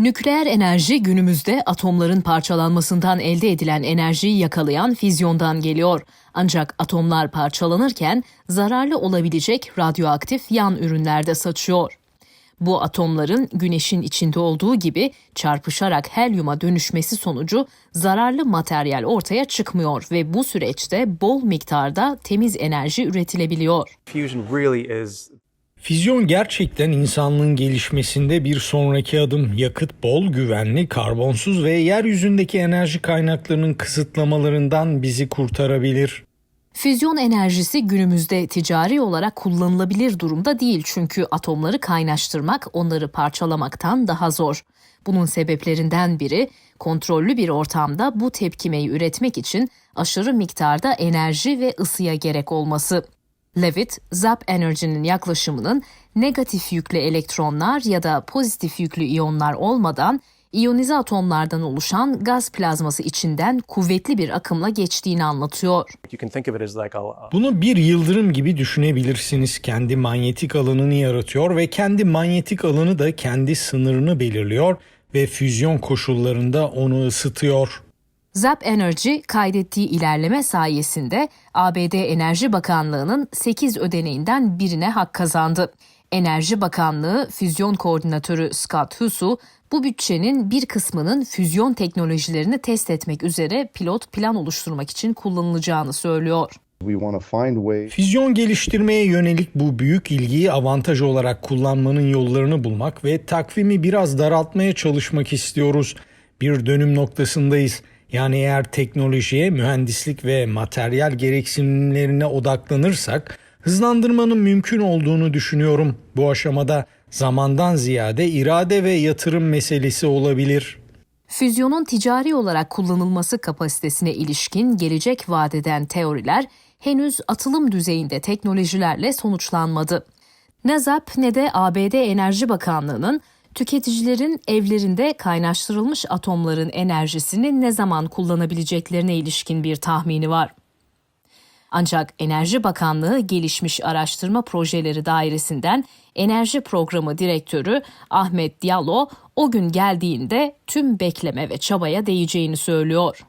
Nükleer enerji günümüzde atomların parçalanmasından elde edilen enerjiyi yakalayan fizyondan geliyor. Ancak atomlar parçalanırken zararlı olabilecek radyoaktif yan ürünlerde saçıyor. Bu atomların güneşin içinde olduğu gibi çarpışarak helyuma dönüşmesi sonucu zararlı materyal ortaya çıkmıyor ve bu süreçte bol miktarda temiz enerji üretilebiliyor. Füzyon gerçekten insanlığın gelişmesinde bir sonraki adım. Yakıt bol, güvenli, karbonsuz ve yeryüzündeki enerji kaynaklarının kısıtlamalarından bizi kurtarabilir. Füzyon enerjisi günümüzde ticari olarak kullanılabilir durumda değil çünkü atomları kaynaştırmak onları parçalamaktan daha zor. Bunun sebeplerinden biri kontrollü bir ortamda bu tepkimeyi üretmek için aşırı miktarda enerji ve ısıya gerek olması. Levitt, Zap Energy'nin yaklaşımının negatif yüklü elektronlar ya da pozitif yüklü iyonlar olmadan iyonize atomlardan oluşan gaz plazması içinden kuvvetli bir akımla geçtiğini anlatıyor. Bunu bir yıldırım gibi düşünebilirsiniz. Kendi manyetik alanını yaratıyor ve kendi manyetik alanı da kendi sınırını belirliyor ve füzyon koşullarında onu ısıtıyor. Zap Energy kaydettiği ilerleme sayesinde ABD Enerji Bakanlığı'nın 8 ödeneğinden birine hak kazandı. Enerji Bakanlığı Füzyon Koordinatörü Scott Husu, bu bütçenin bir kısmının füzyon teknolojilerini test etmek üzere pilot plan oluşturmak için kullanılacağını söylüyor. Füzyon geliştirmeye yönelik bu büyük ilgiyi avantaj olarak kullanmanın yollarını bulmak ve takvimi biraz daraltmaya çalışmak istiyoruz. Bir dönüm noktasındayız. Yani eğer teknolojiye, mühendislik ve materyal gereksinimlerine odaklanırsak hızlandırmanın mümkün olduğunu düşünüyorum. Bu aşamada zamandan ziyade irade ve yatırım meselesi olabilir. Füzyonun ticari olarak kullanılması kapasitesine ilişkin gelecek vadeden teoriler henüz atılım düzeyinde teknolojilerle sonuçlanmadı. Ne ZAP ne de ABD Enerji Bakanlığı'nın tüketicilerin evlerinde kaynaştırılmış atomların enerjisini ne zaman kullanabileceklerine ilişkin bir tahmini var. Ancak Enerji Bakanlığı Gelişmiş Araştırma Projeleri Dairesi'nden Enerji Programı Direktörü Ahmet Diallo o gün geldiğinde tüm bekleme ve çabaya değeceğini söylüyor.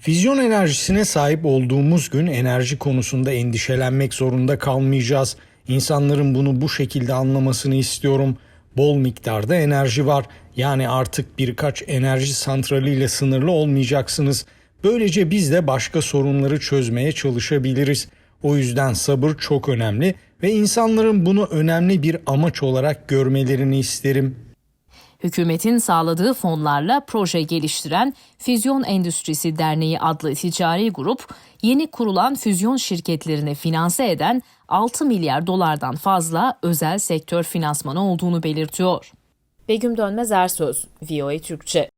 Füzyon enerjisine sahip olduğumuz gün enerji konusunda endişelenmek zorunda kalmayacağız. İnsanların bunu bu şekilde anlamasını istiyorum. Bol miktarda enerji var. Yani artık birkaç enerji santraliyle sınırlı olmayacaksınız. Böylece biz de başka sorunları çözmeye çalışabiliriz. O yüzden sabır çok önemli ve insanların bunu önemli bir amaç olarak görmelerini isterim. Hükümetin sağladığı fonlarla proje geliştiren Füzyon Endüstrisi Derneği adlı ticari grup, yeni kurulan füzyon şirketlerini finanse eden 6 milyar dolardan fazla özel sektör finansmanı olduğunu belirtiyor. Begüm Dönmez Ersöz, VOA Türkçe.